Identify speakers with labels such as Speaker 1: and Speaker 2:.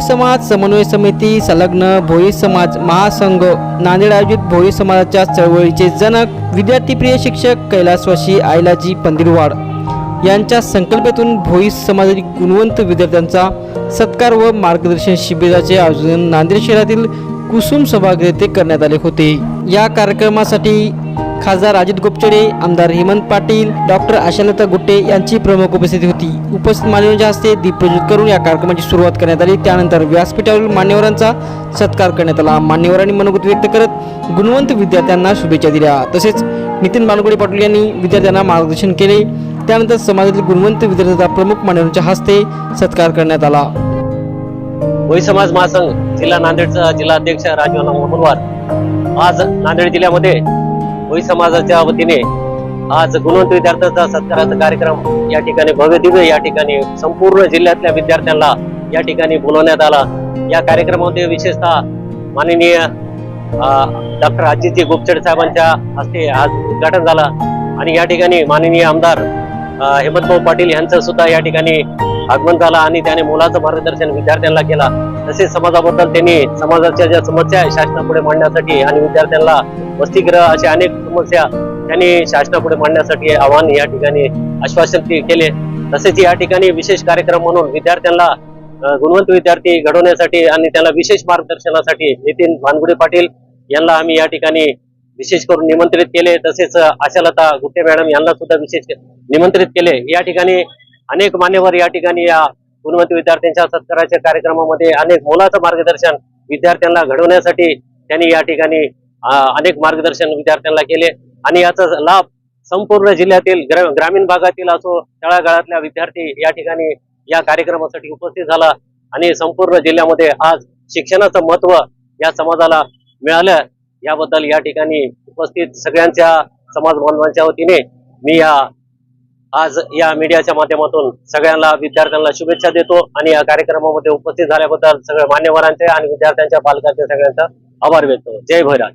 Speaker 1: भोई समाज समन्वय समिती संलग्न भोई समाज महासंघ नांदेड आयोजित भोई समाजाच्या चळवळीचे जनक विद्यार्थीप्रिय शिक्षक कैलासवाशी आयलाजी पंदिरवाड यांच्या संकल्पेतून भोई समाजातील गुणवंत विद्यार्थ्यांचा सत्कार व मार्गदर्शन शिबिराचे आयोजन नांदेड शहरातील कुसुम सभागृह येथे करण्यात आले होते. या कार्यक्रमासाठी खासदार अजित गोपचडे आमदार हेमंत पाटील डॉक्टर आशालता गुट्टे यांची प्रमुख उपस्थिती होती. उपस्थित मान्यवरांच्या हस्ते दीप प्रज्वलित करून या कार्यक्रमाची सुरुवात करण्यात आली. त्यानंतर व्यासपीठावरील मान्यवरांचा सत्कार करण्यात आला. मान्यवरांनी मनोगत व्यक्त करत गुणवंत विद्यार्थ्यांना शुभेच्छा दिल्या. तसेच नितीन बानगुडे पाटील यांनी विद्यार्थ्यांना मार्गदर्शन केले. त्यानंतर समाजातील गुणवंत विद्यार्थ्यांचा प्रमुख मान्यवरांच्या हस्ते सत्कार करण्यात आला.
Speaker 2: भोई समाज महासंघ जिल्हा नांदेडचा जिल्हा अध्यक्ष राजवाना आज नांदेड जिल्ह्यामध्ये भोई समाजाच्या वतीने आज गुणवंत विद्यार्थ्यांचा सत्काराचा कार्यक्रम या ठिकाणी भव्य दिव्य या ठिकाणी संपूर्ण जिल्ह्यातल्या विद्यार्थ्यांना या ठिकाणी बोलवण्यात आला. या कार्यक्रमामध्ये विशेषतः माननीय डॉक्टर अजितजी गोपचडे साहेबांच्या हस्ते आज उद्घाटन झाला. आणि या ठिकाणी माननीय आमदार हेमंतभाऊ पाटील यांचं सुद्धा या ठिकाणी आगमन झाला आणि त्याने मोलाचं मार्गदर्शन विद्यार्थ्यांना केला. तसेच समाजाबद्दल त्यांनी समाजाच्या ज्या समस्या आहे शासनापुढे मांडण्यासाठी आणि विद्यार्थ्यांना वसतिग्रह अशा अनेक समस्या त्यांनी शासनापुढे मांडण्यासाठी आव्हान या ठिकाणी आश्वासन केले. तसेच या ठिकाणी विशेष कार्यक्रम म्हणून विद्यार्थ्यांना गुणवंत विद्यार्थी घडवण्यासाठी आणि त्याला विशेष मार्गदर्शनासाठी नितीन भानगुडे पाटील यांना आम्ही या ठिकाणी विशेष करून निमंत्रित केले. तसेच आशालता गुट्टे मॅडम यांना सुद्धा विशेष निमंत्रित केले. या ठिकाणी अनेक मान्यवर या ठिकाणी या गुणवंत विद्यार्थ्यांच्या सत्काराच्या कार्यक्रमामध्ये अनेक मोलाचं मार्गदर्शन विद्यार्थ्यांना घडवण्यासाठी त्यांनी या ठिकाणी अनेक मार्गदर्शन विद्यार्थ्यांना केले. आणि याचा लाभ संपूर्ण जिल्ह्यातील ग्रा- ग्रामीण भागातील असो तळागाळातल्या विद्यार्थी या ठिकाणी या कार्यक्रमासाठी उपस्थित झाला. आणि संपूर्ण जिल्ह्यामध्ये आज शिक्षणाचं महत्त्व या समाजाला मिळालं. याबद्दल या ठिकाणी उपस्थित सगळ्यांच्या समाज बांधवांच्या वतीने मी या आज या मीडियाच्या माध्यमातून सगळ्यांना विद्यार्थ्यांना शुभेच्छा देतो आणि या कार्यक्रमामध्ये उपस्थित झाल्याबद्दल सगळ्या मान्यवरांचे आणि विद्यार्थ्यांच्या पालकांचे सगळ्यांचा आभार व्यक्त जय भैराज